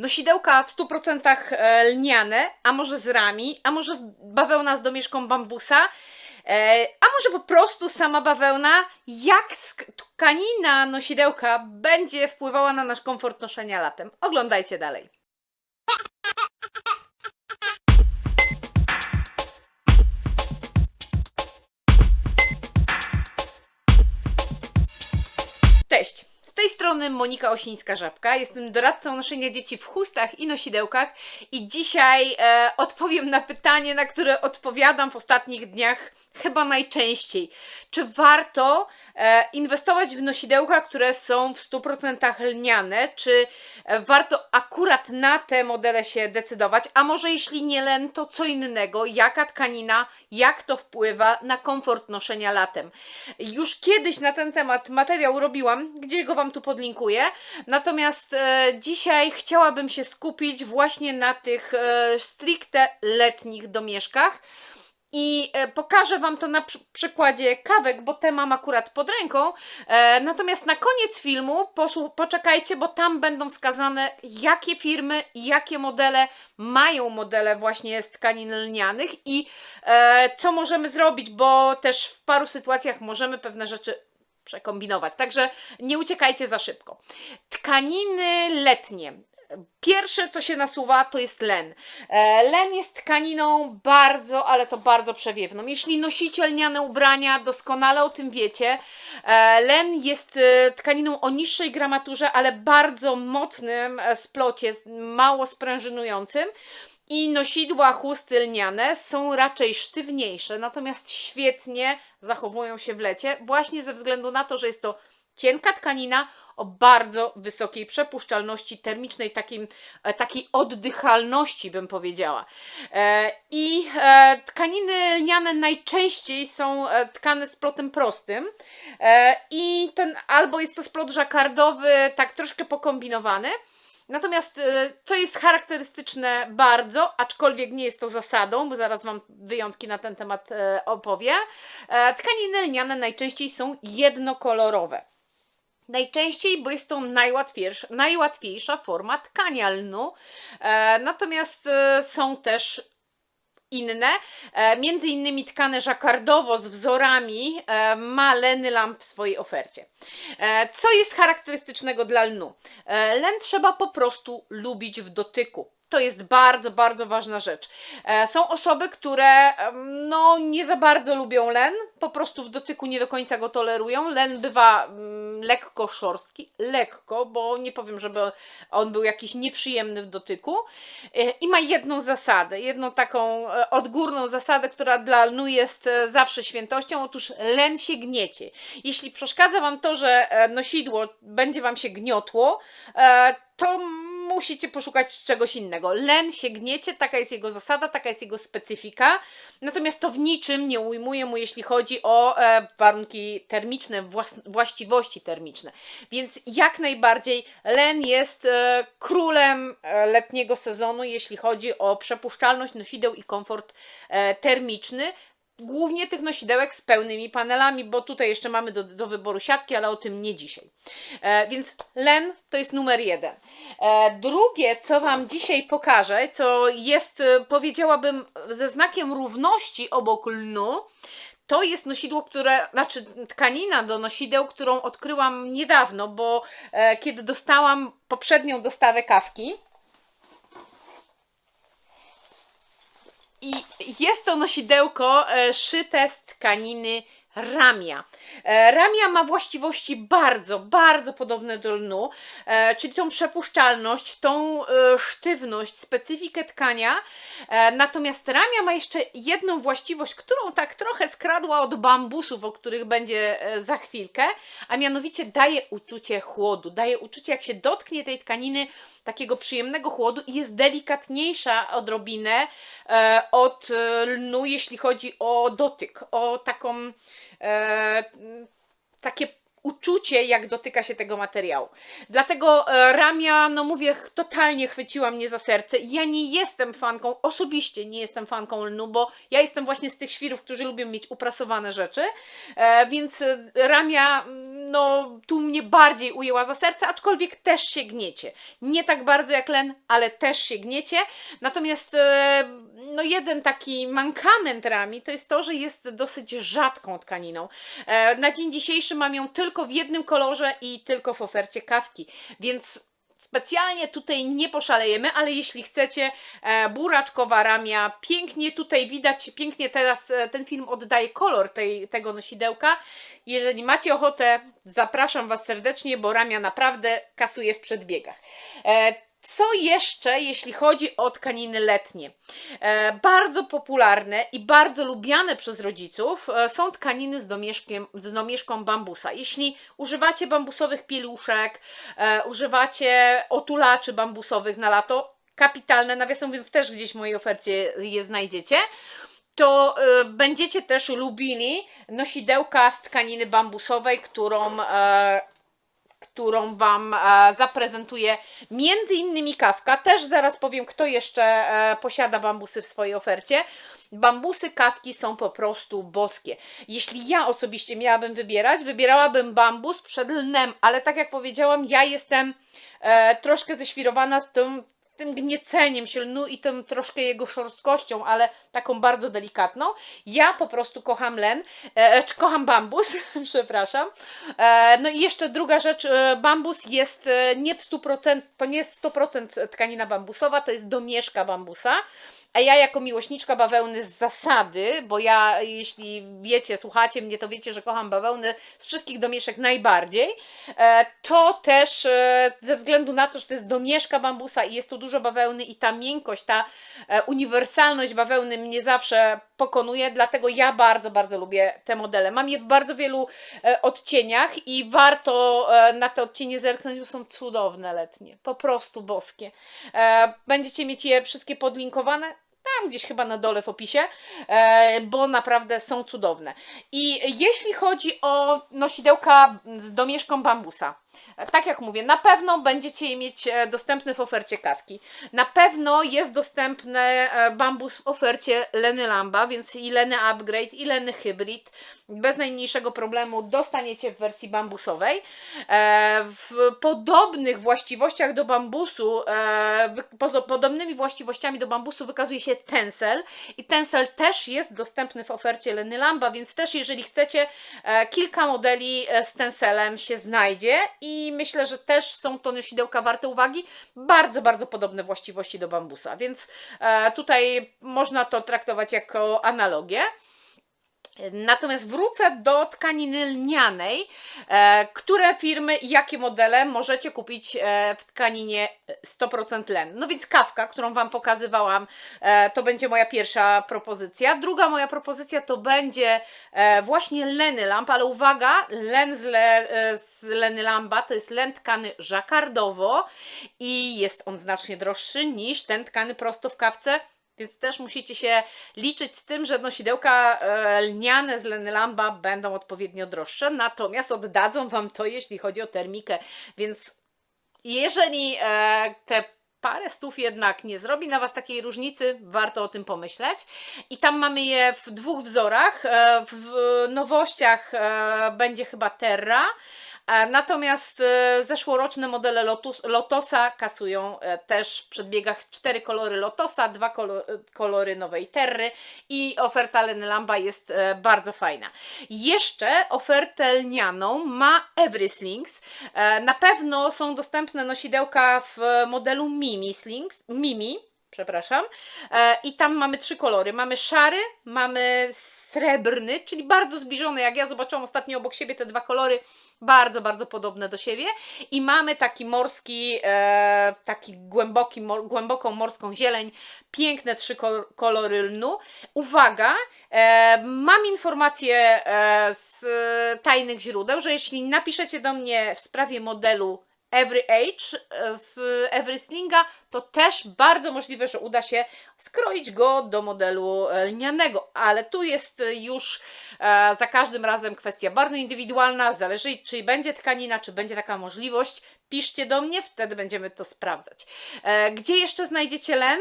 Nosidełka w 100% e, lniane, a może z rami, a może z bawełna z domieszką bambusa, e, a może po prostu sama bawełna. Jak tkanina nosidełka będzie wpływała na nasz komfort noszenia latem? Oglądajcie dalej. Strony Monika Osińska-Żabka. Jestem doradcą noszenia dzieci w chustach i nosidełkach i dzisiaj e, odpowiem na pytanie, na które odpowiadam w ostatnich dniach chyba najczęściej. Czy warto inwestować w nosidełka, które są w 100% lniane? Czy e, warto akurat na te modele się decydować? A może jeśli nie len, to co innego? Jaka tkanina? Jak to wpływa na komfort noszenia latem? Już kiedyś na ten temat materiał robiłam, gdzie go Wam tu podlinkuję. Natomiast e, dzisiaj chciałabym się skupić właśnie na tych e, stricte letnich domieszkach. I e, pokażę Wam to na przy- przykładzie kawek, bo te mam akurat pod ręką. E, natomiast na koniec filmu poczekajcie, bo tam będą wskazane, jakie firmy i jakie modele mają modele właśnie z tkanin lnianych i e, co możemy zrobić, bo też w paru sytuacjach możemy pewne rzeczy przekombinować. Także nie uciekajcie za szybko. Tkaniny letnie. Pierwsze, co się nasuwa, to jest len. E, Len jest tkaniną bardzo, ale to bardzo przewiewną. Jeśli nosicie lniane ubrania, doskonale o tym wiecie. E, Len jest e, tkaniną o niższej gramaturze, ale bardzo mocnym splocie, mało sprężynującym. I nosidła chusty lniane są raczej sztywniejsze, natomiast świetnie zachowują się w lecie, właśnie ze względu na to, że jest to cienka tkanina o bardzo wysokiej przepuszczalności termicznej, takim, e, takiej oddychalności bym powiedziała. E, I e, tkaniny lniane najczęściej są tkane splotem prostym e, i ten albo jest to splot żakardowy, tak troszkę pokombinowany, Natomiast co jest charakterystyczne bardzo, aczkolwiek nie jest to zasadą, bo zaraz Wam wyjątki na ten temat opowiem, tkaniny lniane najczęściej są jednokolorowe. Najczęściej, bo jest to najłatwiejsza, najłatwiejsza forma tkania lnu. E, natomiast e, są też inne, e, między innymi tkane żakardowo z wzorami e, ma Leny Lamp w swojej ofercie. E, Co jest charakterystycznego dla lnu? E, Len trzeba po prostu lubić w dotyku. To jest bardzo, bardzo ważna rzecz. E, Są osoby, które no, nie za bardzo lubią len, po prostu w dotyku nie do końca go tolerują. Len bywa mm, lekko szorstki, lekko, bo nie powiem, żeby on był jakiś nieprzyjemny w dotyku. E, I ma jedną zasadę, jedną taką e, odgórną zasadę, która dla lnu jest e, zawsze świętością. Otóż len się gniecie. Jeśli przeszkadza Wam to, że nosidło będzie Wam się gniotło, to musicie poszukać czegoś innego. Len się gniecie, taka jest jego zasada, taka jest jego specyfika. Natomiast to w niczym nie ujmuje mu, jeśli chodzi o e, warunki termiczne, właściwości termiczne. Więc jak najbardziej len jest e, królem e, letniego sezonu, jeśli chodzi o przepuszczalność nosideł i komfort e, termiczny. Głównie tych nosidełek z pełnymi panelami, bo tutaj jeszcze mamy do, do wyboru siatki, ale o tym nie dzisiaj. E, więc len to jest numer jeden. E, drugie, co Wam dzisiaj pokażę, co jest, e, powiedziałabym, ze znakiem równości obok lnu, to jest nosidło, które, znaczy tkanina do nosideł, którą odkryłam niedawno, bo e, kiedy dostałam poprzednią dostawę kawki, I jest to nosidełko e, szyte z tkaniny ramia. E, Ramia ma właściwości bardzo, bardzo podobne do lnu, e, czyli tą przepuszczalność, tą e, sztywność, specyfikę tkania. Natomiast ramia ma jeszcze jedną właściwość, którą tak trochę skradła od bambusów, o których będzie za chwilkę, a mianowicie daje uczucie chłodu, daje uczucie, jak się dotknie tej tkaniny, takiego przyjemnego chłodu i jest delikatniejsza odrobinę od lnu, jeśli chodzi o dotyk, o taką e, takie uczucie, jak dotyka się tego materiału. Dlatego e, Ramia, no mówię, totalnie chwyciła mnie za serce. Ja nie jestem fanką, osobiście nie jestem fanką lnu, bo ja jestem właśnie z tych świrów, którzy lubią mieć uprasowane rzeczy, e, więc e, Ramia, mm, no tu mnie bardziej ujęła za serce, aczkolwiek też się gniecie. Nie tak bardzo jak len, ale też się gniecie. Natomiast e, no jeden taki mankament Rami to jest to, że jest dosyć rzadką tkaniną. E, Na dzień dzisiejszy mam ją tylko w jednym kolorze i tylko w ofercie kawki, więc specjalnie tutaj nie poszalejemy, ale jeśli chcecie, e, buraczkowa ramia, pięknie tutaj widać, pięknie teraz e, ten film oddaje kolor tej, tego nosidełka. Jeżeli macie ochotę, zapraszam Was serdecznie, bo ramia naprawdę kasuje w przedbiegach. Co jeszcze, jeśli chodzi o tkaniny letnie? E, bardzo popularne i bardzo lubiane przez rodziców e, są tkaniny z, domieszkiem, z domieszką bambusa. Jeśli używacie bambusowych pieluszek, e, używacie otulaczy bambusowych na lato, kapitalne, nawiasem mówiąc też gdzieś w mojej ofercie je znajdziecie, to będziecie też lubili nosidełka z tkaniny bambusowej, którą którą Wam e, zaprezentuję między innymi kawka. Też zaraz powiem, kto jeszcze e, posiada bambusy w swojej ofercie. Bambusy kawki są po prostu boskie. Jeśli ja osobiście miałabym wybierać, wybierałabym bambus przed lnem, ale tak jak powiedziałam, ja jestem e, troszkę ześwirowana z tym, tym gnieceniem się lnu i tym troszkę jego szorstkością, ale taką bardzo delikatną. Ja po prostu kocham len, e, czy kocham bambus, przepraszam. E, no i jeszcze druga rzecz, e, bambus jest e, nie w 100%, to nie jest 100% tkanina bambusowa, to jest domieszka bambusa. A ja jako miłośniczka bawełny z zasady, bo ja jeśli wiecie, słuchacie mnie, to wiecie, że kocham bawełnę z wszystkich domieszek najbardziej, e, to też e, ze względu na to, że to jest domieszka bambusa i jest tu dużo bawełny i ta miękkość, ta e, uniwersalność bawełny mnie zawsze pokonuje, dlatego ja bardzo, bardzo lubię te modele. Mam je w bardzo wielu odcieniach i warto na te odcienie zerknąć, bo są cudowne letnie, po prostu boskie. Będziecie mieć je wszystkie podlinkowane, gdzieś chyba na dole w opisie, e, bo naprawdę są cudowne. I jeśli chodzi o nosidełka z domieszką bambusa, tak jak mówię, na pewno będziecie je mieć e, dostępne w ofercie kawki. Na pewno jest dostępny e, bambus w ofercie Leny Lamba, więc i Leny Upgrade, i Leny Hybrid. Bez najmniejszego problemu dostaniecie w wersji bambusowej. E, W podobnych właściwościach do bambusu, e, podobnymi właściwościami do bambusu wykazuje się Tencel i Tencel też jest dostępny w ofercie Leny Lamba, więc też jeżeli chcecie, e, kilka modeli e, z Tencelem się znajdzie i myślę, że też są to nosidełka warte uwagi. Bardzo, bardzo podobne właściwości do bambusa, więc e, tutaj można to traktować jako analogię. Natomiast wrócę do tkaniny lnianej. E, które firmy i jakie modele możecie kupić e, w tkaninie 100% len? No więc kawka, którą Wam pokazywałam, e, to będzie moja pierwsza propozycja. Druga moja propozycja to będzie e, właśnie leny lamp, ale uwaga, len z, le, e, z leny lamba to jest len tkany żakardowo i jest on znacznie droższy niż ten tkany prosto w kawce. Więc też musicie się liczyć z tym, że nosidełka e, lniane z Leny Lamba będą odpowiednio droższe, natomiast oddadzą Wam to, jeśli chodzi o termikę. Więc jeżeli e, te parę stów jednak nie zrobi na Was takiej różnicy, warto o tym pomyśleć. I tam mamy je w dwóch wzorach. E, w nowościach będzie chyba Terra. E, Natomiast e, zeszłoroczne modele Lotus, Lotosa kasują e, też w przedbiegach cztery kolory Lotosa, dwa kolo, kolory nowej Terry i oferta Leny Lamba jest bardzo fajna. Jeszcze ofertę lnianą ma Everyslings. Na pewno są dostępne nosidełka w modelu Mimi Slings, Mimi, przepraszam. E, I tam mamy trzy kolory. Mamy szary, mamy srebrny, czyli bardzo zbliżone. Jak ja zobaczyłam ostatnio obok siebie te dwa kolory, bardzo, bardzo podobne do siebie. I mamy taki morski, e, taki głęboki, głęboką morską zieleń, piękne trzy kol- kolory lnu. Uwaga, e, mam informację e, z tajnych źródeł, że jeśli napiszecie do mnie w sprawie modelu Every Age e, z Every Slinga, to też bardzo możliwe, że uda się skroić go do modelu lnianego, ale tu jest już e, za każdym razem kwestia bardzo indywidualna, zależy czy będzie tkanina, czy będzie taka możliwość. Piszcie do mnie, wtedy będziemy to sprawdzać. E, gdzie jeszcze znajdziecie len?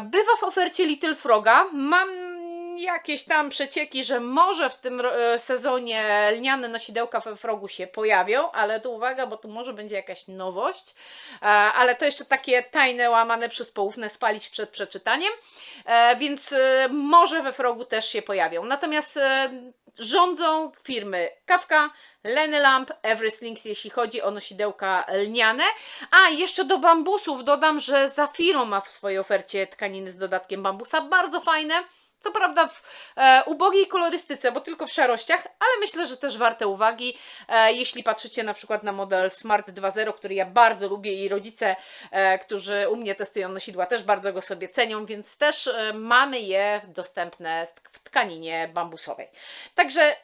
Bywa w ofercie Little Froga. Mam jakieś tam przecieki, że może w tym e, sezonie lniane nosidełka we Frogu się pojawią, ale tu uwaga, bo tu może będzie jakaś nowość, E, ale to jeszcze takie tajne, łamane przez poufne spalić przed przeczytaniem, E, więc może we Frogu też się pojawią. Natomiast rządzą firmy Kawka, Lenny Lamp, Everslings, jeśli chodzi o nosidełka lniane. A jeszcze do bambusów dodam, że Zafiro ma w swojej ofercie tkaniny z dodatkiem bambusa, bardzo fajne. Co prawda w e, ubogiej kolorystyce, bo tylko w szarościach, ale myślę, że też warte uwagi, e, jeśli patrzycie na przykład na model Smart 2.0, który ja bardzo lubię i rodzice, e, którzy u mnie testują nosidła, też bardzo go sobie cenią, więc też e, mamy je dostępne w tkaninie bambusowej. Także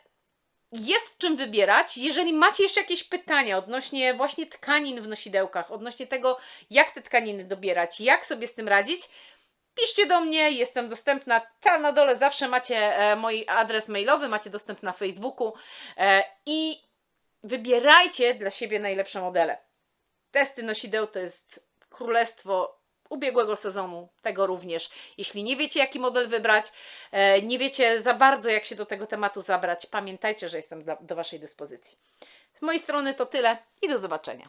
jest w czym wybierać. Jeżeli macie jeszcze jakieś pytania odnośnie właśnie tkanin w nosidełkach, odnośnie tego, jak te tkaniny dobierać, jak sobie z tym radzić, piszcie do mnie, jestem dostępna. Tam na dole zawsze macie e, mój adres mailowy, macie dostęp na Facebooku e, i wybierajcie dla siebie najlepsze modele. Testy nosideł to jest królestwo ubiegłego sezonu, tego również. Jeśli nie wiecie, jaki model wybrać, e, nie wiecie za bardzo, jak się do tego tematu zabrać, pamiętajcie, że jestem do Waszej dyspozycji. Z mojej strony to tyle i do zobaczenia.